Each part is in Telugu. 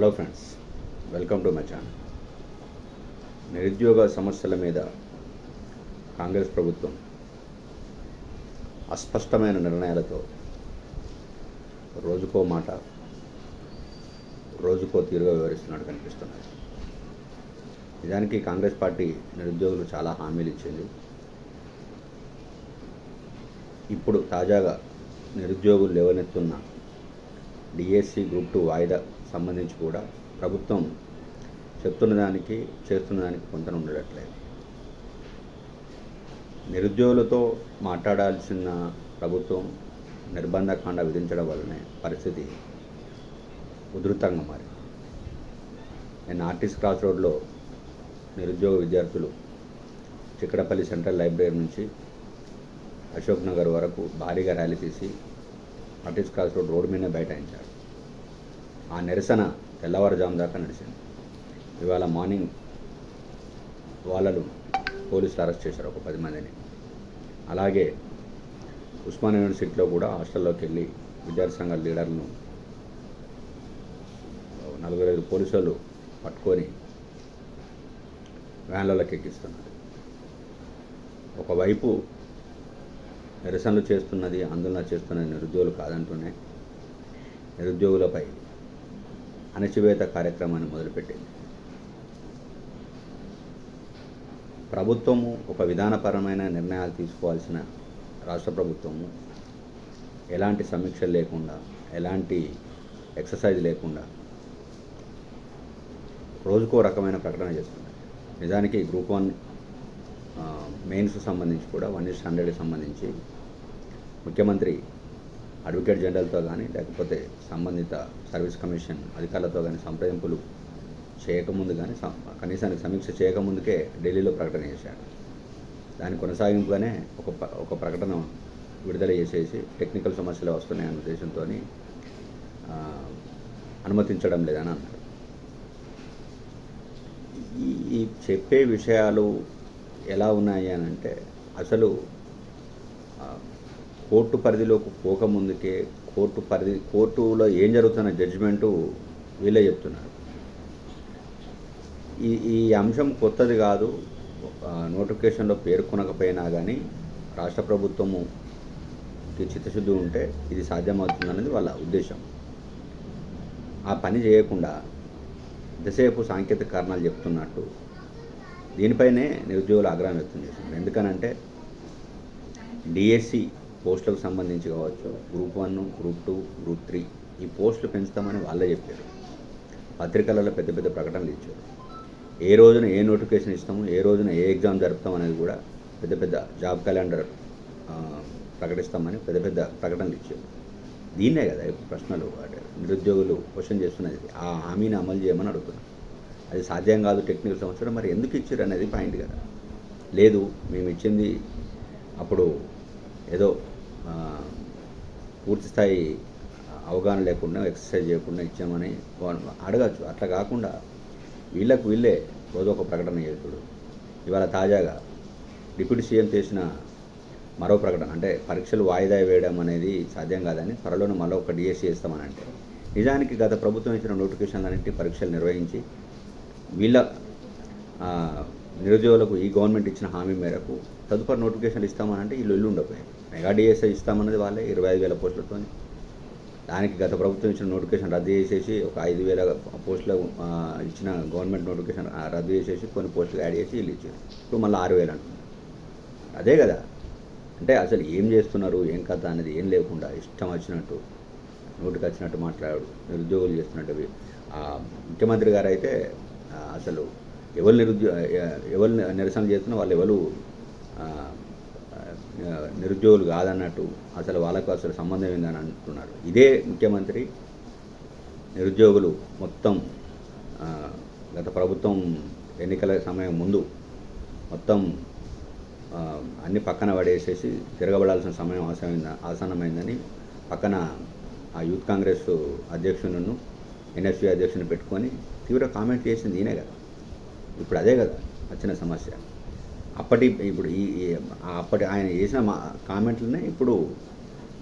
Hello friends welcome to my channel. నిరుద్యోగ సమస్యల మీద కాంగ్రెస్ ప్రభుత్వం అస్పష్టమైన నిర్ణయాలతో రోజుకో మాట రోజుకో తీరుగా వివరిస్తున్నట్టు కనిపిస్తున్నారు నిజానికి కాంగ్రెస్ పార్టీ నిరుద్యోగులు చాలా హామీలు ఇచ్చింది. ఇప్పుడు తాజాగా నిరుద్యోగులు లేవనెత్తున్న డిఎస్సి గ్రూప్ టూ వాయిదా సంబంధించి కూడా ప్రభుత్వం చెప్తున్న దానికి చేస్తున్న దానికి కొంత ఉండట్లేదు. నిరుద్యోగులతో మాట్లాడాల్సిన ప్రభుత్వం నిర్బంధకాండ విధించడం వల్లనే పరిస్థితి ఉధృతంగా మారి నేను ఆర్టిస్ట్ క్రాస్ రోడ్లో నిరుద్యోగ విద్యార్థులు చిక్కడపల్లి సెంట్రల్ లైబ్రరీ నుంచి అశోక్ నగర్ వరకు భారీగా ర్యాలీ తీసి ఆర్టిస్ట్ క్రాస్ రోడ్ రోడ్డు మీదనే బైఠాయించారు. ఆ నిరసన తెల్లవారుజాము దాకా నడిచింది. ఇవాళ మార్నింగ్ వాళ్ళను పోలీసులు అరెస్ట్ చేశారు ఒక పది మందిని. అలాగే ఉస్మాన్ యూనివర్సిటీలో కూడా హాస్టల్లోకి వెళ్ళి విద్యార్థి సంఘాల లీడర్లను నలుగురు ఐదు పోలీసులు పట్టుకొని వ్యాన్లలోకి ఎక్కిస్తున్నారు. ఒకవైపు నిరసనలు చేస్తున్నది ఆందోళన చేస్తున్నది నిరుద్యోగులు కాదంటూనే నిరుద్యోగులపై అణచివేత కార్యక్రమాన్ని మొదలుపెట్టింది. ప్రభుత్వము ఒక విధానపరమైన నిర్ణయాలు తీసుకోవాల్సిన రాష్ట్ర ప్రభుత్వము ఎలాంటి సమీక్షలు లేకుండా ఎలాంటి ఎక్సర్సైజ్ లేకుండా రోజుకో రకమైన ప్రకటన చేస్తుంది నిజానికి గ్రూప్ వన్ మెయిన్స్ సంబంధించి కూడా వన్ ఇస్ హండ్రెడ్కి సంబంధించి ముఖ్యమంత్రి అడ్వకేట్ జనరల్తో కానీ లేకపోతే సంబంధిత సర్వీస్ కమిషన్ అధికారులతో కానీ సంప్రదింపులు చేయకముందు కానీ కనీసానికి సమీక్ష చేయకముందుకే ఢిల్లీలో ప్రకటన చేశాడు. దాని కొనసాగింపుగానే ఒక ఒక ప్రకటన విడుదల చేసేసి టెక్నికల్ సమస్యలు వస్తున్నాయన్న ఉద్దేశంతో అనుమతించడం లేదని అన్నారు. ఈ ఈ చెప్పే విషయాలు ఎలా ఉన్నాయి అని అంటే అసలు కోర్టు పరిధిలోకి పోకముందుకే కోర్టు పరిధి కోర్టులో ఏం జరుగుతున్న జడ్జిమెంటు వీళ్ళే చెప్తున్నారు. ఈ ఈ అంశం కొత్తది కాదు. నోటిఫికేషన్లో పేర్కొనకపోయినా కానీ రాష్ట్ర ప్రభుత్వము చిత్తశుద్ధి ఉంటే ఇది సాధ్యమవుతుందన్నది వాళ్ళ ఉద్దేశం. ఆ పని చేయకుండా ఎంతసేపు సాంకేతిక కారణాలు చెప్తున్నట్టు దీనిపైనే నిరుద్యోగులు ఆగ్రహం వ్యక్తం చేస్తున్నారు. ఎందుకనంటే డిఎస్సి పోస్టులకు సంబంధించి కావచ్చు group one group two group three ఈ పోస్టులు పెంచుతామని వాళ్ళే చెప్పారు. పత్రికలలో పెద్ద పెద్ద ప్రకటనలు ఇచ్చారు. ఏ రోజున ఏ నోటిఫికేషన్ ఇస్తాము ఏ రోజున ఏ ఎగ్జామ్ జరుపుతాం అనేది కూడా పెద్ద పెద్ద జాబ్ క్యాలెండర్ ప్రకటిస్తామని పెద్ద పెద్ద ప్రకటనలు ఇచ్చారు. దీన్నే కదా ఇప్పుడు ప్రశ్నలు అంటే నిరుద్యోగులు క్వశ్చన్ చేస్తున్నది. ఆ హామీని అమలు చేయమని అడుగుతున్నారు. అది సాధ్యం కాదు టెక్నికల్ సంవత్సరం మరి ఎందుకు ఇచ్చారు అనేది పాయింట్ కదా. లేదు మేము ఇచ్చింది అప్పుడు ఏదో పూర్తిస్థాయి అవగాహన లేకుండా ఎక్సర్సైజ్ చేయకుండా ఇచ్చామని అడగచ్చు. అట్లా కాకుండా వీళ్ళకు వీళ్ళే రోజు ఒక ప్రకటన చేసుడు ఇవాళ తాజాగా డిప్యూటీ సీఎం చేసిన మరో ప్రకటన అంటే పరీక్షలు వాయిదా వేయడం అనేది సాధ్యం కాదని త్వరలోనే మరో ఒక డిఎస్సీ ఇస్తామని అంటే. నిజానికి గత ప్రభుత్వం ఇచ్చిన నోటిఫికేషన్లన్నింటి పరీక్షలు నిర్వహించి వీళ్ళ నిరుద్యోగులకు ఈ గవర్నమెంట్ ఇచ్చిన హామీ మేరకు తదుపరి నోటిఫికేషన్లు ఇస్తామని అంటే వీళ్ళు ఇల్లు ఉండకపోయారు మెగా డిఎస్ఐ ఇస్తామన్నది వాళ్ళే ఇరవై ఐదు వేల పోస్టులతో దానికి గత ప్రభుత్వం ఇచ్చిన నోటిఫికేషన్ రద్దు చేసేసి ఒక ఐదు వేల పోస్టులు ఇచ్చిన గవర్నమెంట్ నోటిఫికేషన్ రద్దు చేసేసి కొన్ని పోస్టులు యాడ్ చేసి వీళ్ళు ఇచ్చారు. ఇప్పుడు మళ్ళీ ఆరు వేలు అంటున్నారు. అదే కదా. అంటే అసలు ఏం చేస్తున్నారు ఏం కథ అనేది ఏం లేకుండా ఇష్టం వచ్చినట్టు నోటికి వచ్చినట్టు మాట్లాడు నిరుద్యోగులు చేస్తున్నట్టు ముఖ్యమంత్రి గారు అయితే అసలు ఎవరు నిరుద్యో ఎవరు నిరసన చేస్తున్నా వాళ్ళు ఎవరు నిరుద్యోగులు కాదన్నట్టు అసలు వాళ్ళకు అసలు సంబంధం ఏందని అంటున్నారు. ఇదే ముఖ్యమంత్రి నిరుద్యోగులు మొత్తం గత ప్రభుత్వం ఎన్నికల సమయం ముందు మొత్తం అన్ని పక్కన పడేసేసి తిరగబడాల్సిన సమయం ఆసమైంద ఆసన్నమైందని పక్కన ఆ యూత్ కాంగ్రెస్ అధ్యక్షులను ఎన్ఎస్పి అధ్యక్షుని పెట్టుకొని తీవ్ర కామెంట్ చేసింది ఈయనే కదా. ఇప్పుడు అదే కదా వచ్చిన సమస్య. అప్పటి ఇప్పుడు ఈ అప్పటి ఆయన చేసిన మా కామెంట్లనే ఇప్పుడు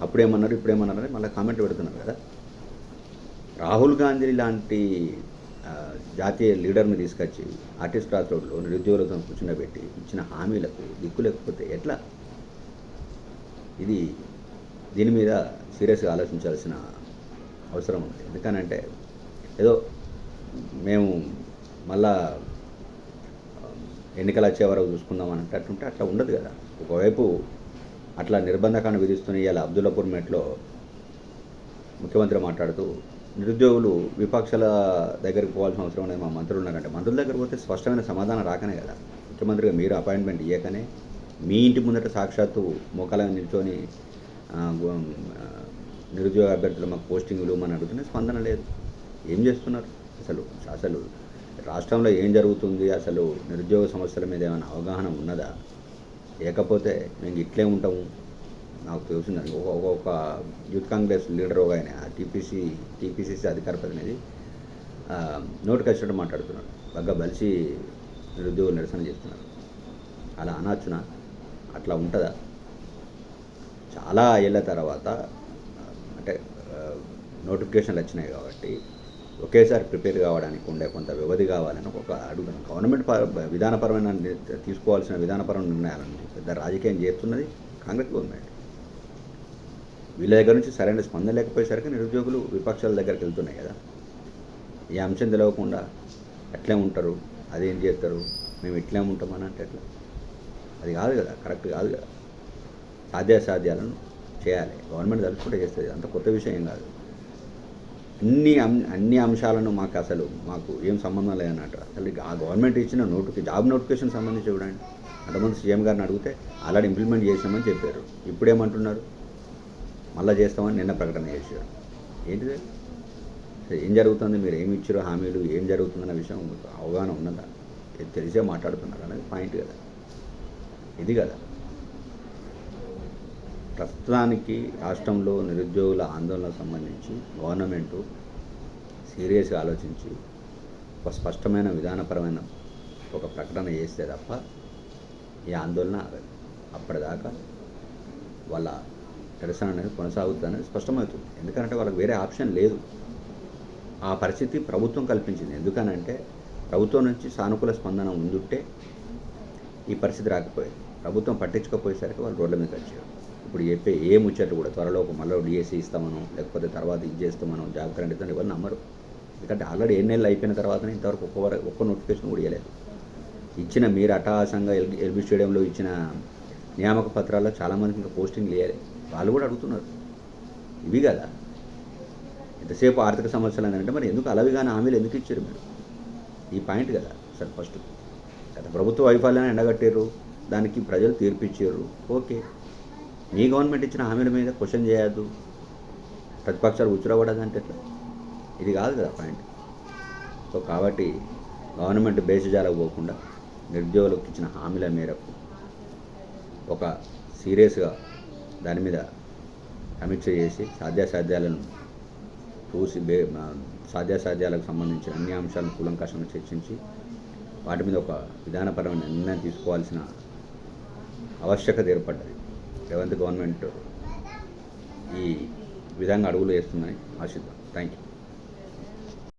అప్పుడేమన్నారు ఇప్పుడేమన్నారు అని మళ్ళీ కామెంట్ పెడుతున్నారు కదా. రాహుల్ గాంధీ లాంటి జాతీయ లీడర్ని తీసుకొచ్చి ఆర్టిస్ట్ క్రాస్ రోడ్లో నిరుద్యోగులతో కూర్చుండబెట్టి ఇచ్చిన హామీలకు దిక్కు లేకపోతే ఎట్లా? ఇది దీని మీద సీరియస్గా ఆలోచించాల్సిన అవసరం ఉంది. ఎందుకనంటే ఏదో మేము మళ్ళా ఎన్నికలు వచ్చే వరకు చూసుకుందాం అన్నట్టుంటే అట్లా ఉండదు కదా. ఒకవైపు అట్లా నిర్బంధకాన్ని విధిస్తున్న ఇవాళ అబ్దుల్లాపూర్ మెట్లో ముఖ్యమంత్రి మాట్లాడుతూ నిరుద్యోగులు విపక్షాల దగ్గరికి పోవాల్సిన అవసరం అనేది మా మంత్రులు ఉన్నారంటే మంత్రుల దగ్గర పోతే స్పష్టమైన సమాధానం రాకనే కదా. ముఖ్యమంత్రిగా మీరు అపాయింట్మెంట్ ఇవ్వకనే మీ ఇంటి ముందట సాక్షాత్తు మోకాల నిల్చొని నిరుద్యోగ అభ్యర్థులు మాకు పోస్టింగ్లు మన అడుగుతున్న స్పందన లేదు. ఏం చేస్తున్నారు? అసలు అసలు రాష్ట్రంలో ఏం జరుగుతుంది? అసలు నిరుద్యోగ సమస్యల మీద ఏమైనా అవగాహన ఉన్నదా? లేకపోతే మేము ఇట్లే ఉంటాము? నాకు తెలిసిందని ఒక యూత్ కాంగ్రెస్ లీడర్ ఒక ఆయన టీపీసీ టీపీసీసీ అధికార ప్రతినిధి ఆ, నోటికి వచ్చినట్టు మాట్లాడుతున్నాడు. బాగా బలిసి నిరుద్యోగ నిరసన చేస్తున్నారు. అలా అనొచ్చున? అట్లా ఉంటుందా? చాలా ఏళ్ళ తర్వాత అంటే నోటిఫికేషన్లు వచ్చినాయి కాబట్టి ఒకేసారి ప్రిపేర్ కావడానికి ఉండే కొంత వ్యవధి కావాలని ఒక అడుగుతున్నాం గవర్నమెంట్ విధానపరమైన తీసుకోవాల్సిన విధానపరమైన నిర్ణయాలను పెద్ద రాజకీయం చేస్తున్నది కాంగ్రెస్ గవర్నమెంట్. వీళ్ళ దగ్గర నుంచి సరైన స్పందన లేకపోయేసరికి నిరుద్యోగులు విపక్షాల దగ్గరికి వెళ్తున్నాయి కదా. ఈ అంశం తెలియకుండా ఎట్లే ఉంటారు అదేం చేస్తారు మేము ఇట్లే ఉంటామని అంటే ఎట్లా? అది కాదు కదా కరెక్ట్ కాదు కదా. సాధ్యాసాధ్యాలను చేయాలి. గవర్నమెంట్ తలుచుకుంటే చేస్తుంది. అంత కొత్త విషయం ఏం కాదు. అన్ని అం- అన్ని అంశాలను మాకు అసలు మాకు ఏం సంబంధం లేదన్నట్టు. అసలు ఆ గవర్నమెంట్ ఇచ్చిన నోటిఫి జాబ్ నోటిఫికేషన్ సంబంధించి చూడండి. అంతమంది సీఎం గారిని అడిగితే ఆల్రెడీ ఇంప్లిమెంట్ చేసామని చెప్పారు. ఇప్పుడేమంటున్నారు మళ్ళీ చేస్తామని నిన్న ప్రకటన చేశారు. ఏంటిది? ఏం జరుగుతుంది? మీరు ఏమి ఇచ్చారో హామీలు? ఏం జరుగుతుందన్న విషయం అవగాహన ఉన్నదా? తెలిసే మాట్లాడుతున్నారు అనేది పాయింట్ కదా. ఇది కదా. ప్రస్తుతానికి రాష్ట్రంలో నిరుద్యోగుల ఆందోళనకు సంబంధించి గవర్నమెంటు సీరియస్గా ఆలోచించి ఒక స్పష్టమైన విధానపరమైన ఒక ప్రకటన చేస్తే తప్ప ఈ ఆందోళన ఆగదు అప్పటిదాకా వాళ్ళ నిరసన అనేది కొనసాగుతుందని స్పష్టమవుతుంది. ఎందుకంటే వాళ్ళకి వేరే ఆప్షన్ లేదు. ఆ పరిస్థితి ప్రభుత్వం కల్పించింది. ఎందుకనంటే ప్రభుత్వం నుంచి సానుకూల స్పందన ఉండుంటే ఈ పరిస్థితి రాకపోయేది. ప్రభుత్వం పట్టించుకోకపోయేసరికి వాళ్ళు రోడ్ల మీద వచ్చారు ఇప్పుడు చెప్పే ఏ ముచ్చట్లు కూడా త్వరలో ఒక మళ్ళీ డిఎస్సీ ఇస్తామనో లేకపోతే తర్వాత ఇది చేస్తామను జాబ్ కరెంట్ ఇస్తామని ఎవరు నమ్మరు. ఎందుకంటే ఆల్రెడీ ఎన్ని నెలలు అయిపోయిన తర్వాత ఇంతవరకు ఒక్క వర- ఒక్క నోటిఫికేషన్ కూడా ఇవ్వలేదు ఇచ్చిన మీరు అట్టహాసంగా ఎల్ ఎల్బీ స్టేడియంలో ఇచ్చిన నియామక పత్రాల్లో చాలామందికి ఇంకా పోస్టింగ్ లేదు వాళ్ళు కూడా అడుగుతున్నారు. ఇవి కదా. ఎంతసేపు ఆర్థిక సమస్యలు అంటే మరి ఎందుకు అలవిగానే హామీలు ఎందుకు ఇచ్చారు మీరు? ఈ పాయింట్ కదా సార్ ఫస్ట్. గత ప్రభుత్వ వైఫల్యాన్ని ఎండగట్టారు దానికి ప్రజలు తీర్పిచ్చారు. ఓకే. మీ గవర్నమెంట్ ఇచ్చిన హామీల మీద క్వశ్చన్ చేయొద్దు. ప్రతిపక్షాలు ఉచ్చురబడదంటే ఎట్లా? ఇది కాదు కదా పాయింట్ సో కాబట్టి గవర్నమెంట్ బేసిజాలకు పోకుండా నిరుద్యోగులకు ఇచ్చిన హామీల మేరకు ఒక సీరియస్గా దాని మీద సమీక్ష చేసి సాధ్యాసాధ్యాలను చూసి బే సాధ్యాసాధ్యాలకు సంబంధించిన అన్ని అంశాలను కూలంకషంగా చర్చించి వాటి మీద ఒక విధానపరమైన నిర్ణయం తీసుకోవాల్సిన ఆవశ్యకత ఏర్పడ్డది. రేవంత్ గవర్నమెంట్ ఈ విధంగా అడుగులు వేస్తున్నాయి ఆశిద్దాం. Thank you